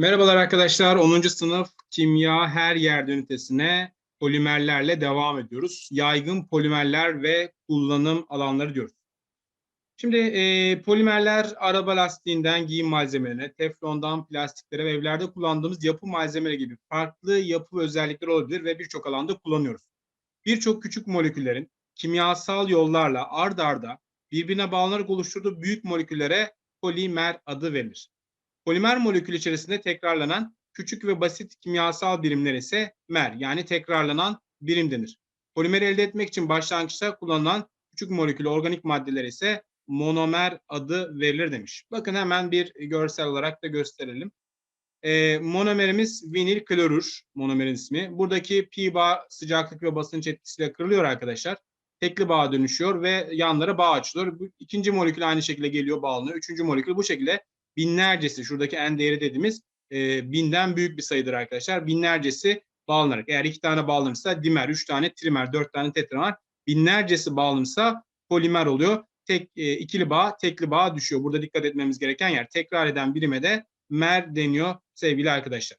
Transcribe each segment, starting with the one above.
Merhabalar arkadaşlar. 10. sınıf kimya her yerde ünitesine polimerlerle devam ediyoruz. Yaygın polimerler ve kullanım alanları diyoruz. Şimdi e, polimerler araba lastiğinden giyim malzemelerine, teflondan plastiklere ve evlerde kullandığımız yapı malzemeleri gibi farklı yapı özellikleri olabilir ve birçok alanda kullanıyoruz. Birçok küçük moleküllerin kimyasal yollarla ard arda birbirine bağlanarak oluşturduğu büyük moleküllere polimer adı verilir. Polimer molekül içerisinde tekrarlanan küçük ve basit kimyasal birimler ise mer yani tekrarlanan birim denir. Polimer elde etmek için başlangıçta kullanılan küçük molekül organik maddeler ise monomer adı verilir demiş. Bakın hemen bir görsel olarak da gösterelim. E, monomerimiz vinil klorür monomerin ismi. Buradaki pi bağ sıcaklık ve basınç etkisiyle kırılıyor arkadaşlar. Tekli bağ dönüşüyor ve yanlara bağ açılıyor. Bu ikinci molekül aynı şekilde geliyor bağlanıyor. Üçüncü molekül bu şekilde binlercesi şuradaki en değeri dediğimiz e, binden büyük bir sayıdır arkadaşlar. Binlercesi bağlanarak eğer iki tane bağlanırsa dimer, üç tane trimer, dört tane tetramer binlercesi bağlanırsa polimer oluyor. Tek e, ikili bağ, tekli bağ düşüyor. Burada dikkat etmemiz gereken yer tekrar eden birime de mer deniyor sevgili arkadaşlar.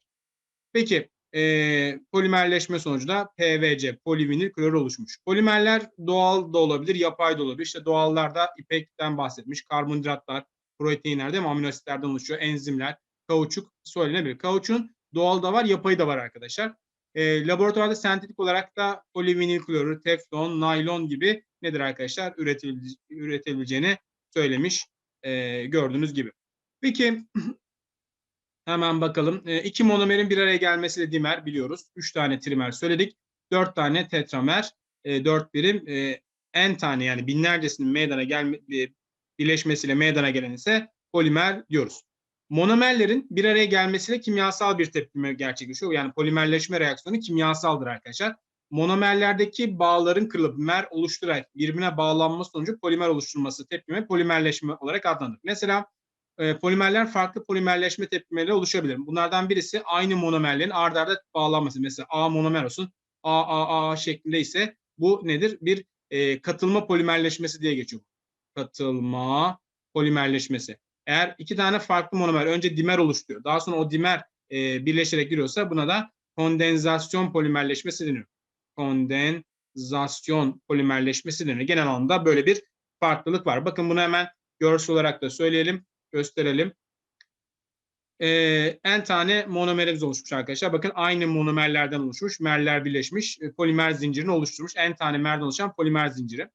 Peki e, polimerleşme sonucunda PVC, polivinil klor oluşmuş. Polimerler doğal da olabilir, yapay da olabilir. İşte doğallarda ipekten bahsetmiş, karbonhidratlar, proteinler değil mi? Amino asitlerden oluşuyor. Enzimler, kauçuk söylenebilir. Kauçukun doğal da var, yapayı da var arkadaşlar. E, laboratuvarda sentetik olarak da polivinil klorür, teflon, naylon gibi nedir arkadaşlar? Üretil, üretileceğini söylemiş e, gördüğünüz gibi. Peki hemen bakalım. E, iki monomerin bir araya gelmesiyle dimer biliyoruz. Üç tane trimer söyledik. Dört tane tetramer, e, dört birim e, en tane yani binlercesinin meydana gelme, birleşmesiyle meydana gelen ise polimer diyoruz. Monomerlerin bir araya gelmesiyle kimyasal bir tepkime gerçekleşiyor. Yani polimerleşme reaksiyonu kimyasaldır arkadaşlar. Monomerlerdeki bağların kırılıp mer oluşturarak birbirine bağlanması sonucu polimer oluşturması tepkime polimerleşme olarak adlandırılır. Mesela e, polimerler farklı polimerleşme tepkimeleri oluşabilir. Bunlardan birisi aynı monomerlerin ard arda bağlanması. Mesela A monomer olsun. A, A, A şeklinde ise bu nedir? Bir e, katılma polimerleşmesi diye geçiyor katılma polimerleşmesi. Eğer iki tane farklı monomer önce dimer oluşturuyor. Daha sonra o dimer e, birleşerek giriyorsa buna da kondensasyon polimerleşmesi deniyor. Kondensasyon polimerleşmesi deniyor. Genel anlamda böyle bir farklılık var. Bakın bunu hemen görsel olarak da söyleyelim, gösterelim. Ee, en tane monomerimiz oluşmuş arkadaşlar. Bakın aynı monomerlerden oluşmuş. Merler birleşmiş. Polimer zincirini oluşturmuş. En tane merden oluşan polimer zinciri.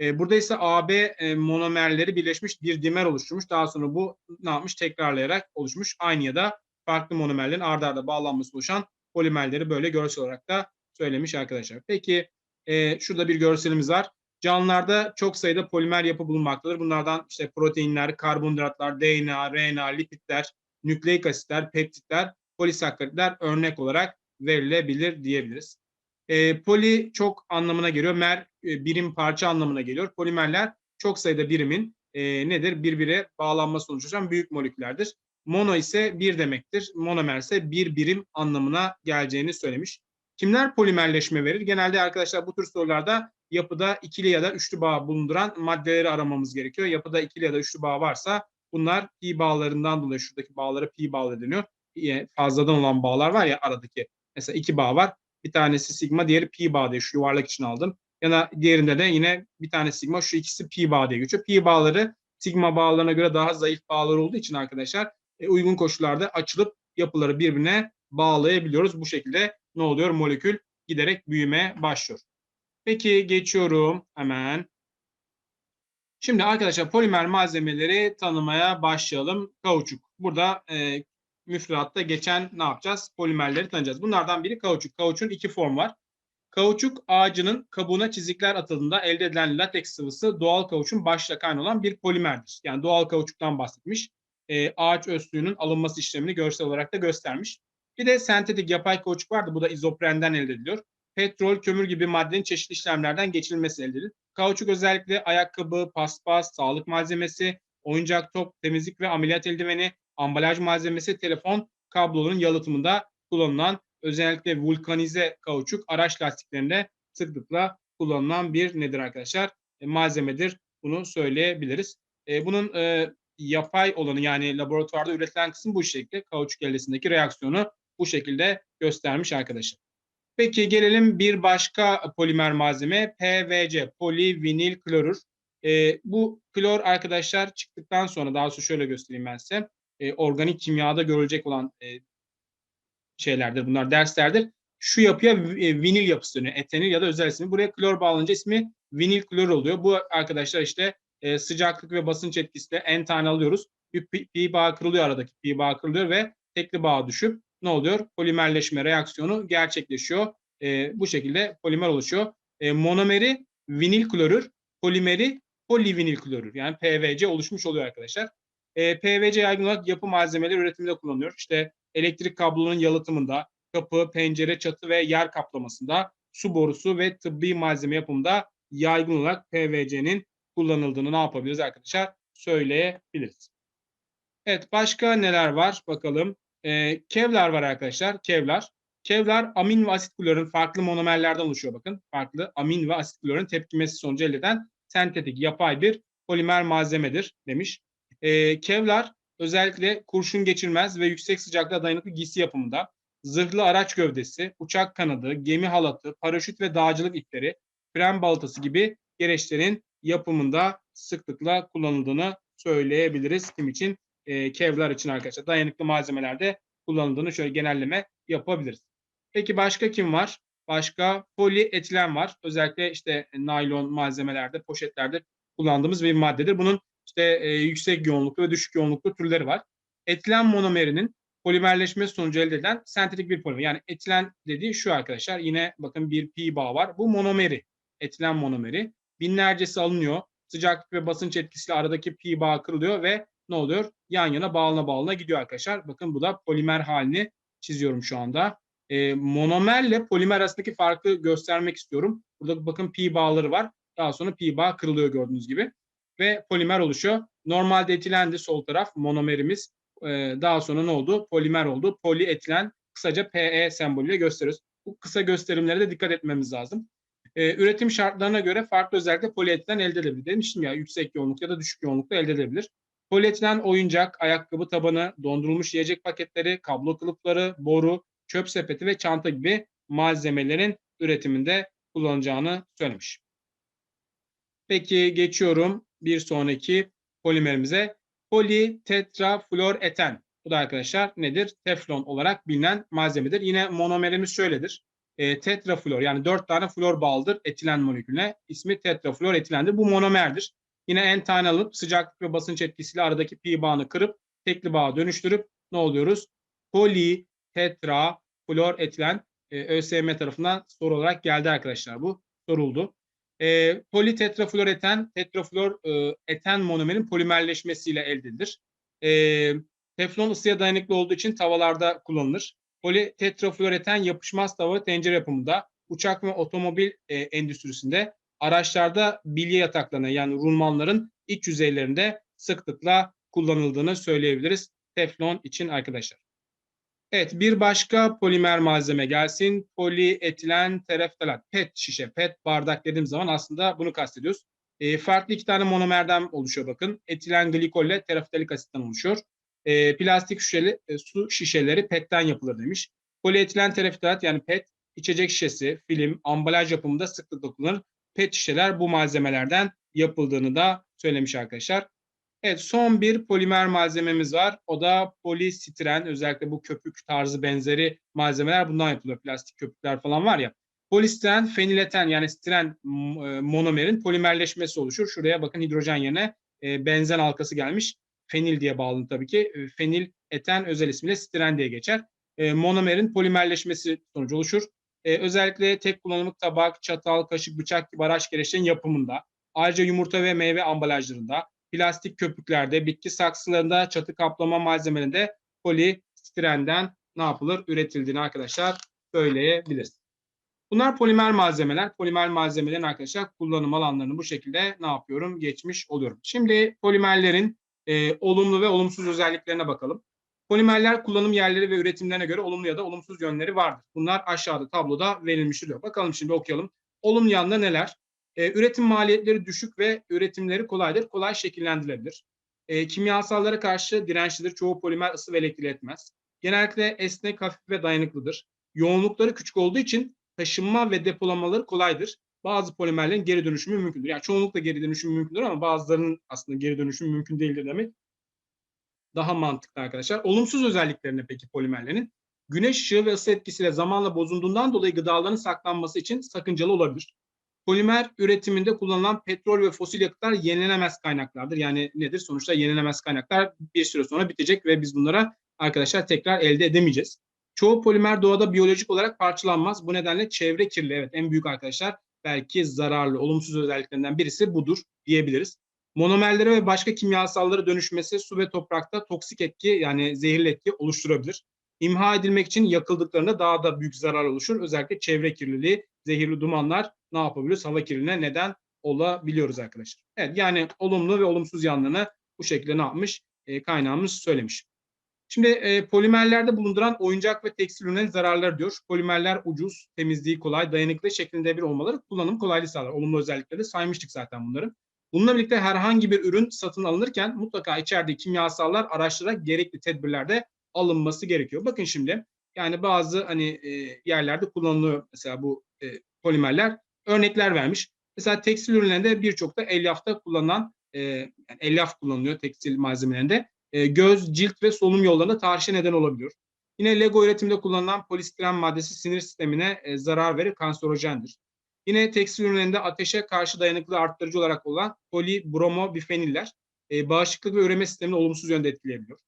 E, burada ise AB e, monomerleri birleşmiş bir dimer oluşturmuş. Daha sonra bu ne yapmış? Tekrarlayarak oluşmuş. Aynı ya da farklı monomerlerin ardarda arda bağlanması oluşan polimerleri böyle görsel olarak da söylemiş arkadaşlar. Peki e, şurada bir görselimiz var. Canlılarda çok sayıda polimer yapı bulunmaktadır. Bunlardan işte proteinler, karbonhidratlar, DNA, RNA, lipidler, nükleik asitler, peptitler, polisakkaritler örnek olarak verilebilir diyebiliriz. E, poli çok anlamına geliyor. Mer birim parça anlamına geliyor. Polimerler çok sayıda birimin e, nedir? Birbire bağlanma sonucu oluşan büyük moleküllerdir. Mono ise bir demektir. Monomer ise bir birim anlamına geleceğini söylemiş. Kimler polimerleşme verir? Genelde arkadaşlar bu tür sorularda yapıda ikili ya da üçlü bağ bulunduran maddeleri aramamız gerekiyor. Yapıda ikili ya da üçlü bağ varsa bunlar pi bağlarından dolayı şuradaki bağlara pi bağlı deniyor. Fazladan olan bağlar var ya aradaki. Mesela iki bağ var. Bir tanesi sigma, diğeri pi bağ diye şu yuvarlak için aldım. Ya da diğerinde de yine bir tane sigma, şu ikisi pi bağ diye geçiyor. Pi bağları sigma bağlarına göre daha zayıf bağlar olduğu için arkadaşlar e, uygun koşullarda açılıp yapıları birbirine bağlayabiliyoruz. Bu şekilde ne oluyor? Molekül giderek büyümeye başlıyor. Peki geçiyorum hemen. Şimdi arkadaşlar polimer malzemeleri tanımaya başlayalım. Kauçuk. Burada e, müfredatta geçen ne yapacağız? Polimerleri tanıyacağız. Bunlardan biri kauçuk. Kauçukun iki form var. Kauçuk ağacının kabuğuna çizikler atıldığında elde edilen lateks sıvısı doğal kauçukun başta kaynağı olan bir polimerdir. Yani doğal kauçuktan bahsetmiş. E, ağaç öz suyunun alınması işlemini görsel olarak da göstermiş. Bir de sentetik yapay kauçuk vardı. Bu da izoprenden elde ediliyor. Petrol, kömür gibi maddenin çeşitli işlemlerden geçirilmesi elde edilir. Kauçuk özellikle ayakkabı, paspas, sağlık malzemesi, oyuncak top, temizlik ve ameliyat eldiveni, ambalaj malzemesi, telefon kabloların yalıtımında kullanılan özellikle vulkanize kauçuk araç lastiklerinde sıklıkla kullanılan bir nedir arkadaşlar? E, malzemedir. Bunu söyleyebiliriz. E, bunun e, yapay olanı yani laboratuvarda üretilen kısım bu şekilde. Kauçuk ellesindeki reaksiyonu bu şekilde göstermiş arkadaşlar. Peki gelelim bir başka polimer malzeme PVC, polivinil klorür. E, bu klor arkadaşlar çıktıktan sonra daha sonra şöyle göstereyim ben size. E, organik kimyada görülecek olan e, şeylerdir bunlar derslerdir. Şu yapıya e, vinil yapısı dönüyor. Etenil ya da özel ismi. Buraya klor bağlanınca ismi vinil klor oluyor. Bu arkadaşlar işte e, sıcaklık ve basınç etkisiyle en tane alıyoruz. Bir pi, pi bağ kırılıyor aradaki pi bağ kırılıyor ve tekli bağ düşüp ne oluyor? Polimerleşme reaksiyonu gerçekleşiyor. E, bu şekilde polimer oluşuyor. E, monomeri vinil klorür, polimeri polivinil klorür yani PVC oluşmuş oluyor arkadaşlar. E, PVC yaygın olarak yapı malzemeleri üretiminde kullanılıyor. İşte elektrik kablonun yalıtımında, kapı, pencere, çatı ve yer kaplamasında, su borusu ve tıbbi malzeme yapımında yaygın olarak PVC'nin kullanıldığını ne yapabiliriz arkadaşlar? Söyleyebiliriz. Evet başka neler var bakalım. Ee, kevlar var arkadaşlar. Kevlar. Kevlar amin ve asit klorun farklı monomerlerden oluşuyor bakın. Farklı amin ve asit klorun tepkimesi sonucu elde edilen sentetik yapay bir polimer malzemedir demiş. Ee, kevlar özellikle kurşun geçirmez ve yüksek sıcaklığa dayanıklı giysi yapımında, zırhlı araç gövdesi, uçak kanadı, gemi halatı, paraşüt ve dağcılık ipleri, fren baltası gibi gereçlerin yapımında sıklıkla kullanıldığını söyleyebiliriz. Kim için? E, kevlar için arkadaşlar. Dayanıklı malzemelerde kullanıldığını şöyle genelleme yapabiliriz. Peki başka kim var? Başka polietilen var. Özellikle işte naylon malzemelerde, poşetlerde kullandığımız bir maddedir. Bunun işte e, yüksek yoğunluklu ve düşük yoğunluklu türleri var. Etilen monomerinin polimerleşmesi sonucu elde edilen sentetik bir polimer. Yani etilen dediği şu arkadaşlar. Yine bakın bir pi bağ var. Bu monomeri. Etilen monomeri. Binlercesi alınıyor. Sıcaklık ve basınç etkisiyle aradaki pi bağ kırılıyor ve ne oluyor? Yan yana bağlana bağlana gidiyor arkadaşlar. Bakın bu da polimer halini çiziyorum şu anda. E, monomerle polimer arasındaki farkı göstermek istiyorum. Burada bakın pi bağları var. Daha sonra pi bağ kırılıyor gördüğünüz gibi. Ve polimer oluşuyor. Normalde etilendi sol taraf monomerimiz. E, daha sonra ne oldu? Polimer oldu. Polietilen kısaca PE sembolüyle gösteriyoruz. Bu kısa gösterimlere de dikkat etmemiz lazım. E, üretim şartlarına göre farklı özellikle polietilen elde edilebilir. Demiştim ya yüksek yoğunluk ya da düşük yoğunlukta elde edilebilir. Polietilen oyuncak, ayakkabı tabanı, dondurulmuş yiyecek paketleri, kablo kılıfları, boru, çöp sepeti ve çanta gibi malzemelerin üretiminde kullanacağını söylemiş. Peki geçiyorum bir sonraki polimerimize. Politetrafluoreten. Bu da arkadaşlar nedir? Teflon olarak bilinen malzemedir. Yine monomerimiz şöyledir. E, tetraflor yani dört tane flor bağlıdır etilen molekülüne. İsmi tetraflor etilendir. Bu monomerdir. Yine en tane alıp sıcaklık ve basınç etkisiyle aradaki pi bağını kırıp tekli bağa dönüştürüp ne oluyoruz? Poli, e, ÖSYM tarafından soru olarak geldi arkadaşlar bu. Soruldu. E, politetrafluoreten, tetrafluor e, eten monomerin polimerleşmesiyle elde edilir. E, teflon ısıya dayanıklı olduğu için tavalarda kullanılır. Politetrafluoreten yapışmaz tava tencere yapımında, uçak ve otomobil e, endüstrisinde, araçlarda bilye yataklarına yani rulmanların iç yüzeylerinde sıklıkla kullanıldığını söyleyebiliriz. Teflon için arkadaşlar. Evet bir başka polimer malzeme gelsin. Polietilen tereftalat. PET şişe, PET bardak dediğim zaman aslında bunu kastediyoruz. E, farklı iki tane monomerden oluşuyor bakın. Etilen glikolle tereftalik asitten oluşuyor. E, plastik şişeli, e, su şişeleri PET'ten yapılır demiş. Polietilen tereftalat yani PET içecek şişesi, film, ambalaj yapımında sıklıkla kullanılır. PET şişeler bu malzemelerden yapıldığını da söylemiş arkadaşlar. Evet son bir polimer malzememiz var. O da polistiren. Özellikle bu köpük tarzı benzeri malzemeler bundan yapılıyor. Plastik köpükler falan var ya. Polistiren fenileten yani stiren e, monomerin polimerleşmesi oluşur. Şuraya bakın hidrojen yerine e, benzen halkası gelmiş. Fenil diye bağlı tabii ki. E, fenil eten özel ismiyle stiren diye geçer. Monomerin polimerleşmesi sonucu oluşur. Özellikle tek kullanımlık tabak, çatal, kaşık, bıçak gibi araç gereçlerin yapımında, ayrıca yumurta ve meyve ambalajlarında, plastik köpüklerde, bitki saksılarında, çatı kaplama malzemelerinde polistirenden ne yapılır? Üretildiğini arkadaşlar söyleyebiliriz. Bunlar polimer malzemeler. Polimer malzemelerin arkadaşlar kullanım alanlarını bu şekilde ne yapıyorum? Geçmiş oluyorum. Şimdi polimerlerin e, olumlu ve olumsuz özelliklerine bakalım. Polimerler kullanım yerleri ve üretimlerine göre olumlu ya da olumsuz yönleri vardır. Bunlar aşağıda tabloda verilmiş duruyor. Bakalım şimdi okuyalım. Olumlu yanında neler? E, üretim maliyetleri düşük ve üretimleri kolaydır. Kolay şekillendirilebilir. E, kimyasallara karşı dirençlidir. Çoğu polimer ısı ve elektriği etmez. Genellikle esnek, hafif ve dayanıklıdır. Yoğunlukları küçük olduğu için taşınma ve depolamaları kolaydır. Bazı polimerlerin geri dönüşümü mümkündür. Yani çoğunlukla geri dönüşümü mümkündür ama bazılarının aslında geri dönüşümü mümkün değildir demek. Daha mantıklı arkadaşlar. Olumsuz özelliklerine peki polimerlerin? Güneş ışığı ve ısı etkisiyle zamanla bozulduğundan dolayı gıdaların saklanması için sakıncalı olabilir. Polimer üretiminde kullanılan petrol ve fosil yakıtlar yenilenemez kaynaklardır. Yani nedir? Sonuçta yenilenemez kaynaklar bir süre sonra bitecek ve biz bunlara arkadaşlar tekrar elde edemeyeceğiz. Çoğu polimer doğada biyolojik olarak parçalanmaz. Bu nedenle çevre kirliliği evet en büyük arkadaşlar belki zararlı, olumsuz özelliklerinden birisi budur diyebiliriz. Monomerlere ve başka kimyasallara dönüşmesi su ve toprakta toksik etki yani zehirli etki oluşturabilir. İmha edilmek için yakıldıklarında daha da büyük zarar oluşur. Özellikle çevre kirliliği, zehirli dumanlar ne yapabiliyoruz? Hava kirliliğine neden olabiliyoruz arkadaşlar. Evet yani olumlu ve olumsuz yanlarını bu şekilde ne yapmış? E, kaynağımız söylemiş. Şimdi e, polimerlerde bulunduran oyuncak ve tekstil ürünlerin zararları diyor. Polimerler ucuz, temizliği kolay, dayanıklı şeklinde bir olmaları kullanım kolaylığı sağlar. Olumlu özellikleri saymıştık zaten bunları. Bununla birlikte herhangi bir ürün satın alınırken mutlaka içerdiği kimyasallar araştırarak gerekli tedbirlerde alınması gerekiyor. Bakın şimdi yani bazı hani e, yerlerde kullanılıyor mesela bu e, polimerler. Örnekler vermiş. Mesela tekstil ürünlerinde birçok da elyafta kullanılan e, yani elyaf kullanılıyor tekstil malzemelerinde. E, göz, cilt ve solunum yollarında tahrişe neden olabiliyor. Yine Lego üretiminde kullanılan polistiren maddesi sinir sistemine e, zarar verir, kanserojendir. Yine tekstil ürünlerinde ateşe karşı dayanıklı arttırıcı olarak olan polibromobifeniller e, bağışıklık ve üreme sistemini olumsuz yönde etkileyebiliyor.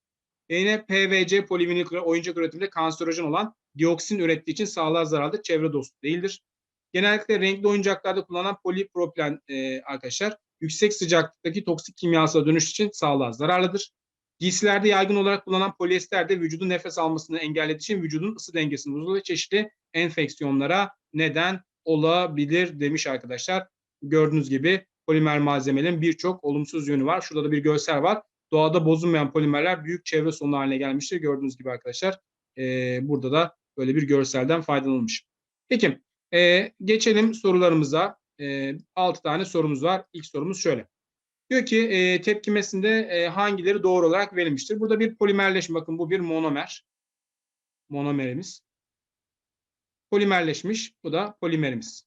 E yine PVC polivinil oyuncak üretiminde kanserojen olan dioksin ürettiği için sağlığa zararlı, çevre dostu değildir. Genellikle renkli oyuncaklarda kullanılan polipropilen e, arkadaşlar yüksek sıcaklıktaki toksik kimyasala dönüş için sağlığa zararlıdır. Giysilerde yaygın olarak kullanılan polyester de vücudun nefes almasını engellediği için vücudun ısı dengesini bozulur ve çeşitli enfeksiyonlara neden olabilir demiş arkadaşlar. Gördüğünüz gibi polimer malzemelerin birçok olumsuz yönü var. Şurada da bir görsel var. Doğada bozulmayan polimerler büyük çevre sorunu haline gelmiştir. Gördüğünüz gibi arkadaşlar e, burada da böyle bir görselden faydalanılmış. Peki e, geçelim sorularımıza. E, 6 tane sorumuz var. İlk sorumuz şöyle. Diyor ki e, tepkimesinde e, hangileri doğru olarak verilmiştir? Burada bir polimerleşme. Bakın bu bir monomer. Monomerimiz. Polimerleşmiş. Bu da polimerimiz.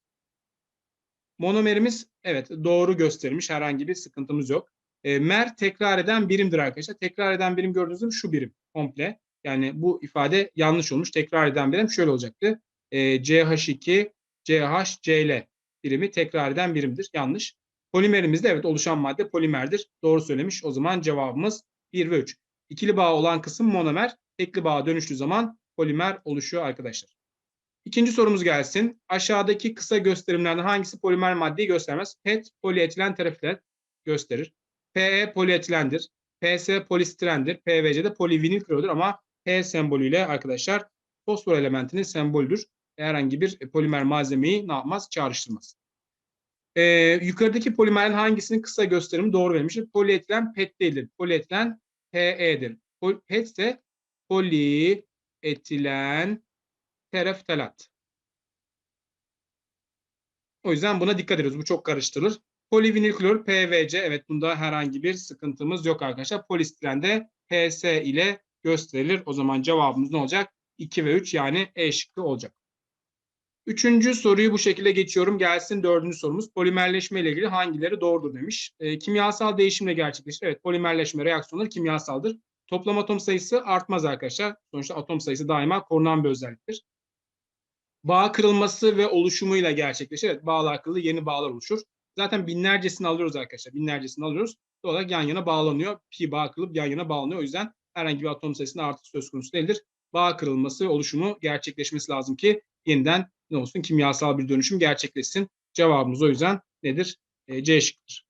Monomerimiz evet doğru göstermiş. Herhangi bir sıkıntımız yok. E, mer tekrar eden birimdir arkadaşlar. Tekrar eden birim gördüğünüz gibi şu birim komple. Yani bu ifade yanlış olmuş. Tekrar eden birim şöyle olacaktı. E, CH2, CH, CL birimi tekrar eden birimdir. Yanlış. Polimerimizde evet oluşan madde polimerdir. Doğru söylemiş. O zaman cevabımız 1 ve 3. İkili bağ olan kısım monomer. Tekli bağa dönüştüğü zaman polimer oluşuyor arkadaşlar. İkinci sorumuz gelsin. Aşağıdaki kısa gösterimlerden hangisi polimer maddeyi göstermez? PET polietilen tereflet gösterir. PE polietilendir. PS polistirendir. PVC de polivinil klordur ama P sembolüyle arkadaşlar fosfor elementinin sembolüdür. Herhangi bir polimer malzemeyi ne yapmaz? Çağrıştırmaz. Ee, yukarıdaki polimerin hangisinin kısa gösterimi doğru verilmiştir? Polietilen PET değildir. Polietilen PE'dir. Pol PET ise polietilen tereftalat. O yüzden buna dikkat ediyoruz. Bu çok karıştırılır. Polivinil klor PVC. Evet bunda herhangi bir sıkıntımız yok arkadaşlar. Polistiren de PS ile gösterilir. O zaman cevabımız ne olacak? 2 ve 3 yani E şıkkı olacak. Üçüncü soruyu bu şekilde geçiyorum. Gelsin dördüncü sorumuz. Polimerleşme ile ilgili hangileri doğrudur demiş. E, kimyasal değişimle gerçekleşir. Evet polimerleşme reaksiyonları kimyasaldır. Toplam atom sayısı artmaz arkadaşlar. Sonuçta atom sayısı daima korunan bir özelliktir. Bağ kırılması ve oluşumuyla gerçekleşir. Evet bağlar kırılır, yeni bağlar oluşur. Zaten binlercesini alıyoruz arkadaşlar. Binlercesini alıyoruz. Doğal olarak yan yana bağlanıyor. Pi bağ kırılıp yan yana bağlanıyor. O yüzden herhangi bir atom sayısında artış söz konusu değildir. Bağ kırılması, oluşumu gerçekleşmesi lazım ki yeniden ne olsun kimyasal bir dönüşüm gerçekleşsin. Cevabımız o yüzden nedir? E, C şıkkıdır.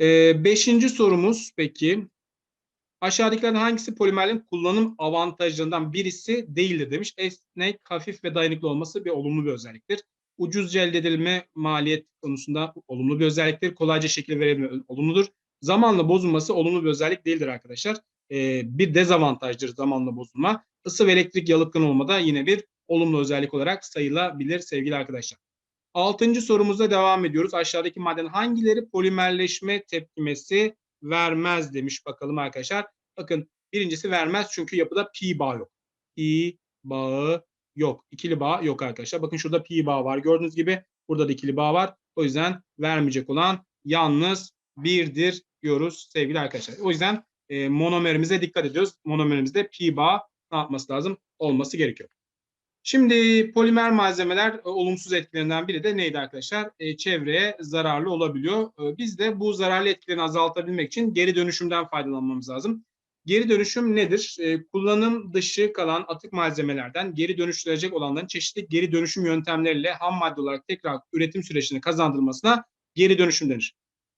E, beşinci sorumuz peki. Aşağıdakilerden hangisi polimerlerin kullanım avantajlarından birisi değildir demiş. Esnek, hafif ve dayanıklı olması bir olumlu bir özelliktir. Ucuzca elde edilme maliyet konusunda olumlu bir özelliktir. Kolayca şekil verebilme olumludur. Zamanla bozulması olumlu bir özellik değildir arkadaşlar. Ee, bir dezavantajdır zamanla bozulma. Isı ve elektrik yalıtkan olmada yine bir olumlu özellik olarak sayılabilir sevgili arkadaşlar. Altıncı sorumuzda devam ediyoruz. Aşağıdaki maddenin hangileri polimerleşme tepkimesi vermez demiş bakalım arkadaşlar. Bakın birincisi vermez çünkü yapıda pi bağı yok. Pi bağı yok. İkili bağ yok arkadaşlar. Bakın şurada pi bağı var. Gördüğünüz gibi burada da ikili bağ var. O yüzden vermeyecek olan yalnız birdir diyoruz sevgili arkadaşlar. O yüzden e, monomerimize dikkat ediyoruz. Monomerimizde pi bağı ne yapması lazım? Olması gerekiyor. Şimdi polimer malzemeler e, olumsuz etkilerinden biri de neydi arkadaşlar? E, çevreye zararlı olabiliyor. E, biz de bu zararlı etkilerini azaltabilmek için geri dönüşümden faydalanmamız lazım. Geri dönüşüm nedir? E, kullanım dışı kalan atık malzemelerden geri dönüştürülecek olanların çeşitli geri dönüşüm yöntemleriyle ham madde olarak tekrar üretim sürecini kazandırılmasına geri dönüşüm denir.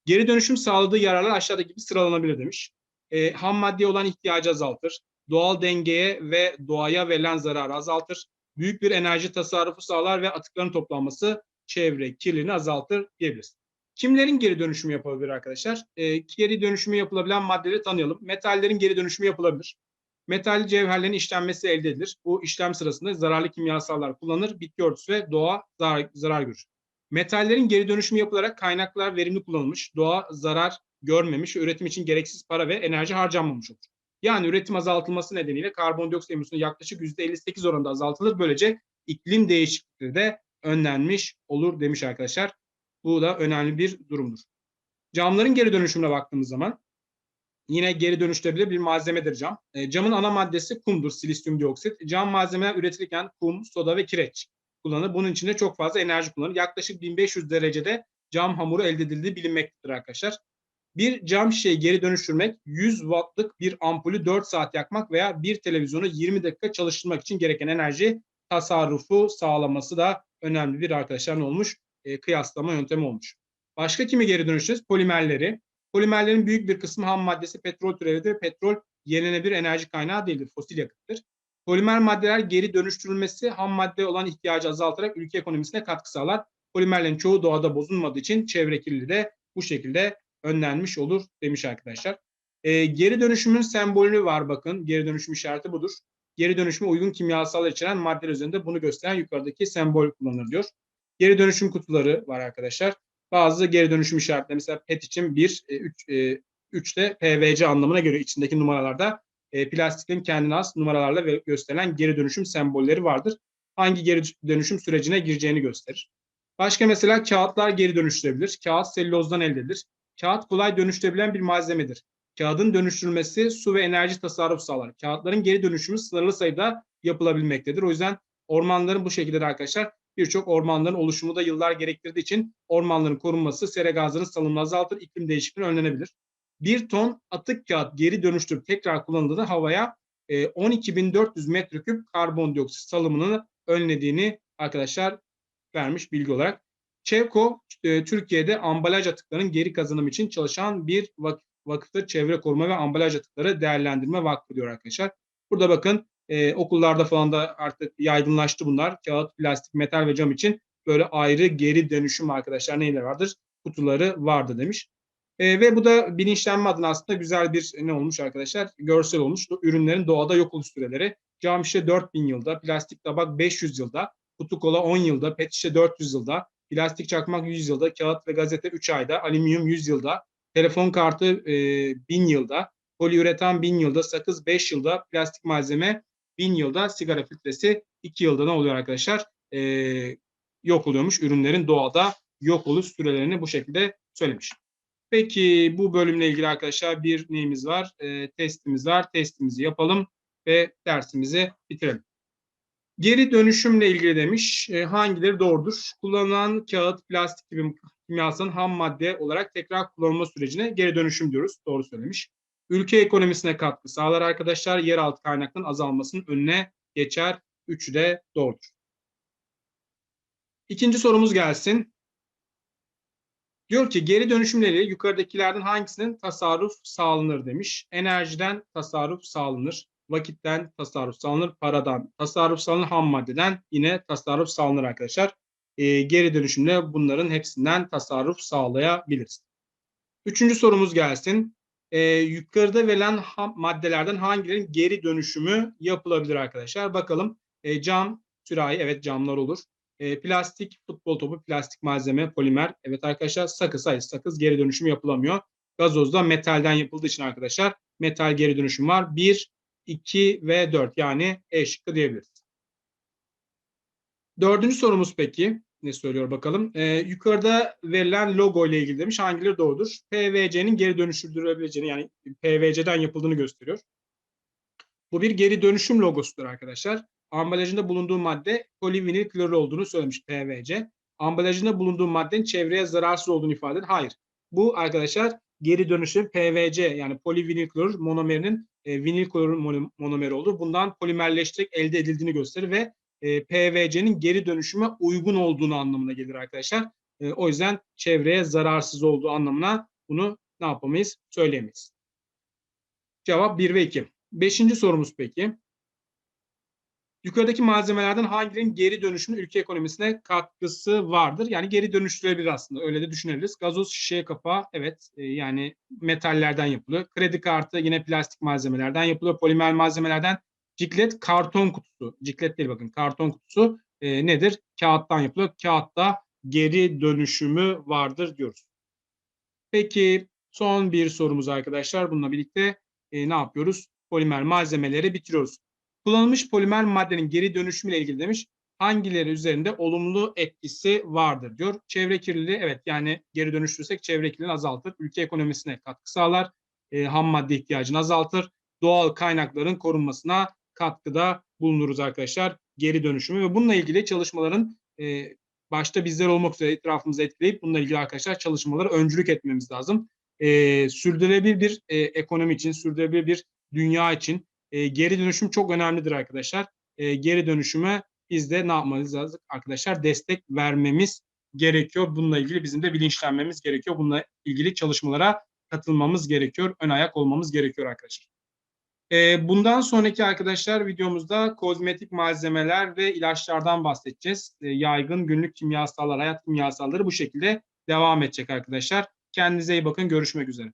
Geri dönüşüm sağladığı yararlar aşağıdaki gibi sıralanabilir demiş. E, ham maddeye olan ihtiyacı azaltır. Doğal dengeye ve doğaya verilen zararı azaltır. Büyük bir enerji tasarrufu sağlar ve atıkların toplanması çevre kirliliğini azaltır diyebiliriz. Kimlerin geri dönüşümü yapılabilir arkadaşlar? E, geri dönüşümü yapılabilen maddeleri tanıyalım. Metallerin geri dönüşümü yapılabilir. Metal cevherlerin işlenmesi elde edilir. Bu işlem sırasında zararlı kimyasallar kullanılır. Bitki örtüsü ve doğa zarar, zarar görür. Metallerin geri dönüşümü yapılarak kaynaklar verimli kullanılmış, doğa zarar görmemiş, üretim için gereksiz para ve enerji harcanmamış olur. Yani üretim azaltılması nedeniyle karbondioksit emisyonu yaklaşık %58 oranında azaltılır. Böylece iklim değişikliği de önlenmiş olur demiş arkadaşlar. Bu da önemli bir durumdur. Camların geri dönüşümüne baktığımız zaman yine geri dönüştürülebilir bir malzemedir cam. E, camın ana maddesi kumdur, silisyum dioksit. Cam malzemeler üretilirken kum, soda ve kireç kullanılır. Bunun için de çok fazla enerji kullanılır. Yaklaşık 1500 derecede cam hamuru elde edildiği bilinmektedir arkadaşlar. Bir cam şişeyi geri dönüştürmek 100 wattlık bir ampulü 4 saat yakmak veya bir televizyonu 20 dakika çalıştırmak için gereken enerji tasarrufu sağlaması da önemli bir arkadaşlar olmuş? E, kıyaslama yöntemi olmuş. Başka kimi geri dönüştüreceğiz? Polimerleri. Polimerlerin büyük bir kısmı ham maddesi petrol türevidir. Petrol yenilenebilir enerji kaynağı değildir, fosil yakıttır. Polimer maddeler geri dönüştürülmesi ham madde olan ihtiyacı azaltarak ülke ekonomisine katkı sağlar. Polimerlerin çoğu doğada bozulmadığı için çevre kirliliği de bu şekilde önlenmiş olur demiş arkadaşlar. E, geri dönüşümün sembolü var bakın. Geri dönüşüm işareti budur. Geri dönüşüme uygun kimyasallar içeren maddeler üzerinde bunu gösteren yukarıdaki sembol kullanılır diyor. Geri dönüşüm kutuları var arkadaşlar. Bazı geri dönüşüm işaretleri mesela PET için 1, 3, 3 de PVC anlamına göre içindeki numaralarda e, plastiklerin kendine has numaralarla ve gösterilen geri dönüşüm sembolleri vardır. Hangi geri dönüşüm sürecine gireceğini gösterir. Başka mesela kağıtlar geri dönüştürülebilir. Kağıt selülozdan elde edilir. Kağıt kolay dönüştürülebilen bir malzemedir. Kağıdın dönüştürülmesi su ve enerji tasarrufu sağlar. Kağıtların geri dönüşümü sınırlı sayıda yapılabilmektedir. O yüzden ormanların bu şekilde arkadaşlar birçok ormanların oluşumu da yıllar gerektirdiği için ormanların korunması, sera gazının salımını azaltır, iklim değişikliği önlenebilir. Bir ton atık kağıt geri dönüştürüp tekrar kullanıldığında havaya 12.400 metreküp karbondioksit salımını önlediğini arkadaşlar vermiş bilgi olarak. Çevko e, Türkiye'de ambalaj atıklarının geri kazanım için çalışan bir vakıf, vakıftır. Çevre Koruma ve Ambalaj Atıkları Değerlendirme Vakfı diyor arkadaşlar. Burada bakın e, okullarda falan da artık yaygınlaştı bunlar. Kağıt, plastik, metal ve cam için böyle ayrı geri dönüşüm arkadaşlar neyler vardır? Kutuları vardı demiş. E, ve bu da bilinçlenme adına aslında güzel bir ne olmuş arkadaşlar? Görsel olmuş. Ürünlerin doğada yok oluş süreleri. Cam şişe 4000 yılda, plastik tabak 500 yılda, kutu kola 10 yılda, pet şişe 400 yılda, plastik çakmak 100 yılda, kağıt ve gazete 3 ayda, alüminyum 100 yılda, telefon kartı e, 1000 yılda, poliüretan 1000 yılda, sakız 5 yılda, plastik malzeme 1000 yılda, sigara filtresi 2 yılda ne oluyor arkadaşlar? E, yok oluyormuş ürünlerin doğada yok oluş sürelerini bu şekilde söylemiş. Peki bu bölümle ilgili arkadaşlar bir neyimiz var? E, testimiz var. Testimizi yapalım ve dersimizi bitirelim. Geri dönüşümle ilgili demiş. E, hangileri doğrudur? Kullanılan kağıt, plastik gibi kimyasalın ham madde olarak tekrar kullanılma sürecine geri dönüşüm diyoruz. Doğru söylemiş. Ülke ekonomisine katkı sağlar arkadaşlar. Yeraltı kaynaklarının azalmasının önüne geçer. Üçü de doğrudur. İkinci sorumuz gelsin. Diyor ki geri dönüşümle ilgili yukarıdakilerden hangisinin tasarruf sağlanır demiş. Enerjiden tasarruf sağlanır vakitten tasarruf sağlanır, paradan tasarruf sağlanır, ham maddeden yine tasarruf sağlanır arkadaşlar. E, geri dönüşümle bunların hepsinden tasarruf sağlayabiliriz. Üçüncü sorumuz gelsin. E, yukarıda verilen ham, maddelerden hangilerinin geri dönüşümü yapılabilir arkadaşlar? Bakalım e, cam, sürahi, evet camlar olur. E, plastik, futbol topu, plastik malzeme, polimer. Evet arkadaşlar sakız, hayır sakız geri dönüşümü yapılamıyor. Gazoz da metalden yapıldığı için arkadaşlar metal geri dönüşüm var. 1, 2 ve 4 yani E şıkkı diyebiliriz. Dördüncü sorumuz peki ne söylüyor bakalım. Ee, yukarıda verilen logo ile ilgili demiş hangileri doğrudur? PVC'nin geri dönüştürülebileceğini yani PVC'den yapıldığını gösteriyor. Bu bir geri dönüşüm logosudur arkadaşlar. Ambalajında bulunduğu madde polivinil klorür olduğunu söylemiş PVC. Ambalajında bulunduğu maddenin çevreye zararsız olduğunu ifade eder. Hayır. Bu arkadaşlar geri dönüşüm PVC yani polivinil klorür monomerinin e, vinil klorür mono- monomeri olur. Bundan polimerleştirerek elde edildiğini gösterir ve e, PVC'nin geri dönüşüme uygun olduğunu anlamına gelir arkadaşlar. E, o yüzden çevreye zararsız olduğu anlamına bunu ne yapamayız? Söyleyemeyiz. Cevap 1 ve 2. Beşinci sorumuz peki. Yukarıdaki malzemelerden hangilerinin geri dönüşümün ülke ekonomisine katkısı vardır? Yani geri dönüştürülebilir aslında. Öyle de düşünebiliriz. Gazoz şişe kapağı evet e, yani metallerden yapılıyor. Kredi kartı yine plastik malzemelerden yapılıyor. Polimer malzemelerden ciklet karton kutusu. Ciklet değil bakın karton kutusu e, nedir? Kağıttan yapılıyor. Kağıtta geri dönüşümü vardır diyoruz. Peki son bir sorumuz arkadaşlar. Bununla birlikte e, ne yapıyoruz? Polimer malzemeleri bitiriyoruz. Kullanılmış polimer maddenin geri dönüşümüyle ilgili demiş. Hangileri üzerinde olumlu etkisi vardır diyor. Çevre kirliliği evet yani geri dönüştürürsek çevre kirliliğini azaltır. Ülke ekonomisine katkı sağlar. E, ham madde ihtiyacını azaltır. Doğal kaynakların korunmasına katkıda bulunuruz arkadaşlar. Geri dönüşümü ve bununla ilgili çalışmaların e, başta bizler olmak üzere etrafımızı etkileyip bununla ilgili arkadaşlar çalışmalara öncülük etmemiz lazım. E, sürdürülebilir bir e, ekonomi için, sürdürülebilir bir dünya için e, geri dönüşüm çok önemlidir arkadaşlar. E, geri dönüşüme biz de ne yapmalıyız lazım arkadaşlar? Destek vermemiz gerekiyor. Bununla ilgili bizim de bilinçlenmemiz gerekiyor. Bununla ilgili çalışmalara katılmamız gerekiyor. Ön ayak olmamız gerekiyor arkadaşlar. E, bundan sonraki arkadaşlar videomuzda kozmetik malzemeler ve ilaçlardan bahsedeceğiz. E, yaygın günlük kimyasallar, hayat kimyasalları bu şekilde devam edecek arkadaşlar. Kendinize iyi bakın. Görüşmek üzere.